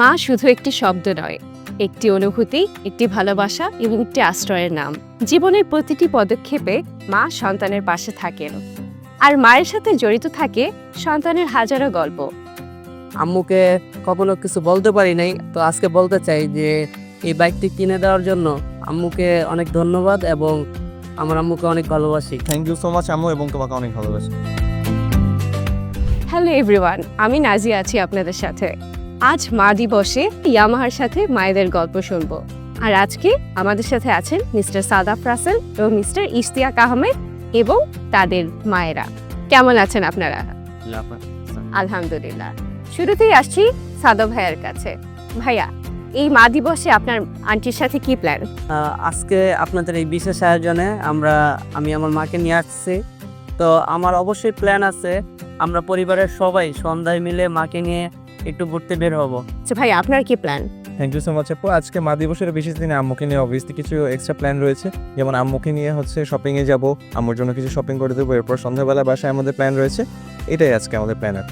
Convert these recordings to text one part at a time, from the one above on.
মা শুধু একটি শব্দ নয় একটি অনুভূতি একটি ভালোবাসা এবং একটি আশ্রয়ের নাম। জীবনের প্রতিটি পদক্ষেপে মা সন্তানের পাশে থাকেন। আর মায়ের সাথে জড়িত থাকে সন্তানের হাজারো গল্প। আম্মুকে কখনো কিছু বলতে পারি নাই তো আজকে বলতে চাই যে এই বাইকটি কিনে দেওয়ার জন্য আম্মুকে অনেক ধন্যবাদ এবং আমার আম্মুকে অনেক ভালোবাসি। থ্যাংক ইউ সো মাচ আম্মু এবং তোমাকে অনেক ভালোবাসি। হ্যালো এভরিওয়ান আমি নাজিয়া আছি আপনাদের সাথে। আজ মা দিবসে ইয়ামাহার সাথে মায়েদের গল্প শুনব। আর আজকে আমাদের সাথে আছেন মিস্টার সাদাফ রাসেল এবং মিস্টার ইশতিয়াক আহমেদ এবং তাদের মায়েরা। কেমন আছেন আপনারা? আলহামদুলিল্লাহ। শুরুতেই আসছি সাদা ভাইয়ার কাছে। ভাইয়া, এই মা দিবসে আপনার আন্টির সাথে কি প্ল্যান আজকে আপনাদের এই বিশেষ আয়োজনে আমরা, আমি আমার মাকে নিয়ে আসছি। তো আমার অবশ্যই প্ল্যান আছে, আমরা পরিবারের সবাই সন্ধ্যায় মিলে মাকে নিয়ে একটু ঘুরতে বের হব। আচ্ছা ভাই আপনার কি plan thank you so much আপু। আজকে মা দিবসের বিশেষ দিনে আম্মুকে নিয়ে অবভিয়াসলি কিছু এক্সট্রা প্ল্যান রয়েছে। যেমন আম্মুকে নিয়ে হচ্ছে শপিংয়ে যাব আম্মুর জন্য কিছু শপিং করে দেবো এরপর সন্ধ্যাবেলা বাসায় আমাদের প্ল্যান রয়েছে। এটাই আজকে আমাদের প্ল্যান আর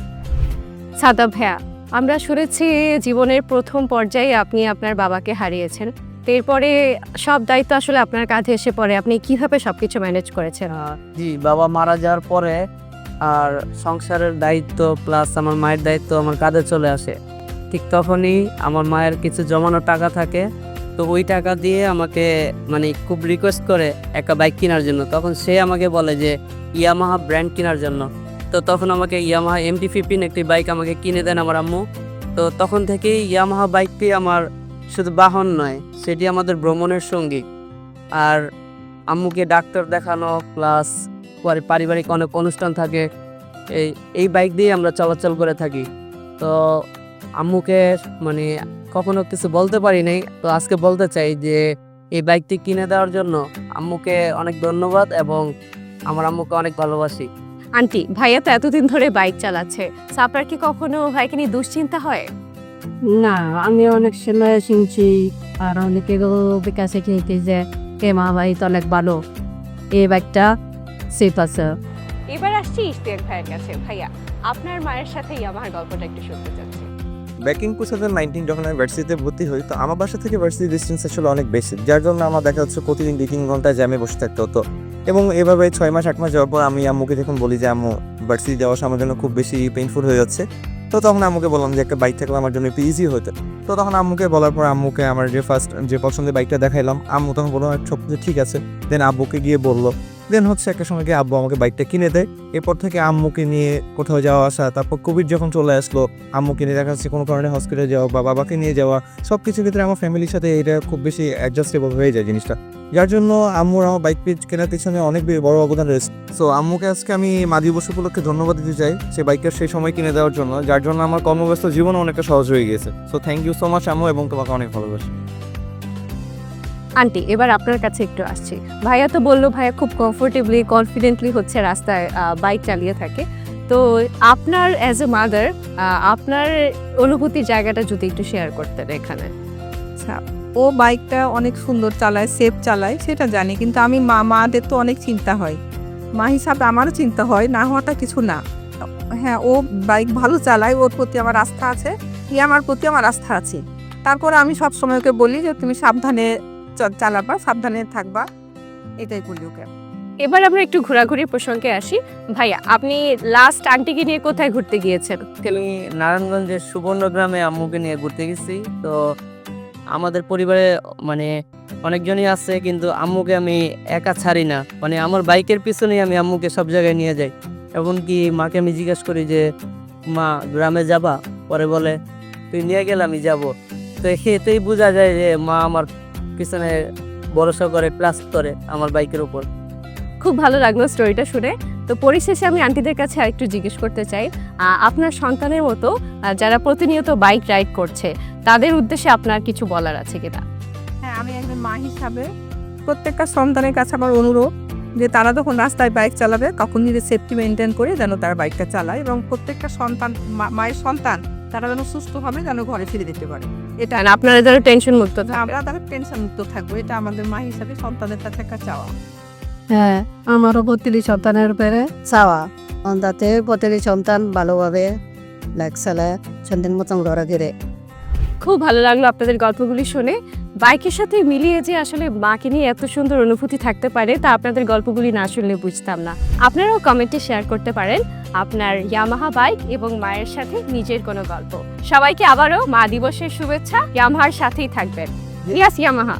সাদা ভাইয়া আমরা শুনেছি জীবনের প্রথম পর্যায়ে আপনি আপনার বাবাকে হারিয়েছেন। এরপরে সব দায়িত্ব আসলে আপনার কাঁধে এসে পড়ে। আপনি কীভাবে সবকিছু ম্যানেজ করেছেন? জি বাবা মারা যাওয়ার পরে আর সংসারের দায়িত্ব প্লাস আমার মায়ের দায়িত্ব আমার কাঁধে চলে আসে। ঠিক তখনই আমার মায়ের কিছু জমানো টাকা থাকে, তো ওই টাকা দিয়ে আমাকে মানে খুব রিকোয়েস্ট করে একটা বাইক কেনার জন্য। তখন সে আমাকে বলে যে ইয়ামাহা ব্র্যান্ড কেনার জন্য। তো তখন আমাকে ইয়ামাহা এমটি ফিফটিন একটি বাইক আমাকে কিনে দেন আমার আম্মু। তো তখন থেকেই ইয়ামাহা বাইকটি আমার শুধু বাহন নয়, সেটি আমাদের ভ্রমণের সঙ্গী। আর আম্মুকে ডাক্তার দেখানো প্লাস পারিবারিক অনেক অনুষ্ঠান থাকে। এই এই বাইক দিয়ে আমরা চলাচল করে থাকি। তো আম্মুকে মানে কখনো কিছু বলতে পারি নাই। তো আজকে বলতে চাই যে এই বাইকটি কিনে দেওয়ার জন্য আম্মুকে অনেক ধন্যবাদ এবং আমার আম্মুকে অনেক ভালোবাসি। আন্টি ভাইয়া তো এতদিন ধরে বাইক চালাচ্ছে। আপনার কি কখনো ভাইকে নিয়ে দুশ্চিন্তা হয়? না আমি অনেক সময় শুনছি আর অনেকেরও বিকাশে খেয়েছি যে কে মা ভাই তো অনেক ভালো। এই বাইকটা সেফ আছে। এবার আসছি ইশতিয়াক ভাইয়ের কাছে। ভাইয়া আপনার মায়ের সাথে আমার গল্পটা একটু শুনতে চাচ্ছি। ব্যাক টু থাউজেন্ড নাইনটিন যখন আমি ভার্সিটিতে ভর্তি হই তো আমার বাসা থেকে ভার্সিটি ডিস্টেন্স আসলে অনেক বেশি। যার জন্য আমার দেখা যাচ্ছে প্রতিদিন দুই তিন ঘণ্টা জ্যামে বসে থাকতে হতো। এবং এভাবে ছয় মাস আট মাস যাওয়ার পর আমি আম্মুকে যখন বলি যে আম্মু ভার্সিটি যাওয়া আমার জন্য খুব বেশি পেইনফুল হয়ে যাচ্ছে। তো তখন আম্মুকে বললাম যে একটা বাইক থাকলে আমার জন্য একটু ইজি হতো। তো তখন আম্মুকে বলার পর আম্মুকে আমার যে ফার্স্ট যে পছন্দের বাইকটা দেখাইলাম আম্মু তখন বললাম সব কিছু ঠিক আছে। দেন আব্বুকে গিয়ে বলল দেন হচ্ছে একটা সময় গিয়ে আব্বু আমাকে বাইকটা কিনে দেয়। এরপর থেকে আম্মুকে নিয়ে কোথাও যাওয়া আসা, তারপর কোভিড যখন চলে আসলো, আম্মুকে নিয়ে দেখা যাচ্ছে কোনো কারণে হসপিটালে যাওয়া বা বাবাকে নিয়ে যাওয়া সব কিছু ক্ষেত্রে আমার ফ্যামিলির সাথে এটা খুব বেশি অ্যাডজাস্টেবল হয়ে যায় জিনিসটা। যার জন্য আম্মুর আমার বাইক পিচ কেনার পিছনে অনেক বড় অবদান রয়েছে। সো আম্মুকে আজকে আমি মা দিবস উপলক্ষে ধন্যবাদ দিতে চাই সে বাইকটা সেই সময় কিনে দেওয়ার জন্য, যার জন্য আমার কর্মব্যস্ত জীবন অনেকটা সহজ হয়ে গিয়েছে। So thank you so much আম্মু, এবং তোমাকে অনেক ভালোবাসি। আন্টি, এবার আপনার কাছে একটু আসছি। ভাইয়া তো বলল, ভাইয়া খুব কমফোর্টেবলি কনফিডেন্টলি হচ্ছে রাস্তায় বাইক চালিয়ে থাকে। তো আপনার অ্যাজ এ মাদার আপনার অনুভূতির জায়গাটা যদি একটু শেয়ার করতেন এখানে। আচ্ছা ও বাইকটা অনেক সুন্দর চালায় সেফ চালায়, সেটা জানি, কিন্তু আমি মা, মাদের তো অনেক চিন্তা হয়। মা হিসাবে আমারও চিন্তা হয়, না হওয়াটা কিছু না। হ্যাঁ ও বাইক ভালো চালায়, ওর প্রতি আমার আস্থা আছে কি আমার প্রতি আমার আস্থা আছে। তারপরে আমি সব সময় ওকে বলি যে, তুমি সাবধানে চালাবা সাবধানে থাকবা। এটাই বলি ওকে। এবার আমরা একটু ঘোরাঘুরির প্রসঙ্গে আসি। ভাইয়া আপনি লাস্ট আন্টিকে নিয়ে কোথায় ঘুরতে গিয়েছেন? আমি নারায়ণগঞ্জের সুবর্ণ গ্রামে আম্মুকে নিয়ে ঘুরতে গেছি। তো আমাদের পরিবারে মানে অনেকজনই আছে কিন্তু আম্মুকে আমি একা ছাড়ি না। মানে আমার বাইকের পিছনেই আমি আম্মুকে সব জায়গায় নিয়ে যাই। এমনকি মাকে আমি জিজ্ঞেস করি যে মা গ্রামে যাবা? পরে বলে তুই নিয়ে গেলে আমি যাব। তো এতেই বোঝা যায় যে মা আমার পিছনে ভরসা করে প্লাস করে আমার বাইকের উপর। খুব ভালো লাগল স্টোরিটা শুনে। তো পরিশেষে আমি আন্টিদের কাছে আরেকটু জিজ্ঞেস করতে চাই। আপনার সন্তানের মতো যারা প্রতিনিয়ত বাইক রাইড করছে তাদের উদ্দেশ্যে আপনার কিছু বলার আছে কিনা? হ্যাঁ আমি একজন মা হিসাবে প্রত্যেকটা সন্তানের কাছে আমার অনুরোধ যে তারা যখন রাস্তায় বাইক চালাবে তখন নিজের সেফটি মেনটেন করে যেন তারা বাইকটা চালায় এবং প্রত্যেকটা সন্তান মা- মায়ের সন্তান তারা যেন সুস্থভাবে যেন ঘরে ফিরে দিতে পারে। এটা না আপনারা যারা টেনশন মুক্ত আমরা তারা টেনশন মুক্ত থাকব এটা আমাদের মা হিসাবে সন্তানের কাছে একটা চাওয়া। হ্যাঁ আমারও প্রতিটি সন্তানের উপরে চাওয়া। তাতে প্রতিটি সন্তান ভালোভাবে লাইক চালায় সন্তান মতন ঘরে ঘিরে খুব ভালো লাগল আপনাদের গল্পগুলি শুনে। বাইকের সাথে মিলিয়ে যে আসলে মাকে নিয়ে এত সুন্দর অনুভূতি থাকতে পারে, তা আপনাদের গল্পগুলি না শুনলে বুঝতাম না। আপনারাও কমেন্টে শেয়ার করতে পারেন আপনার ইয়ামাহা বাইক এবং মায়ের সাথে নিজের কোনো গল্প। সবাইকে আবারও মা দিবসের শুভেচ্ছা, ইয়ামাহার সাথেই থাকবেন। Yes, Yamaha.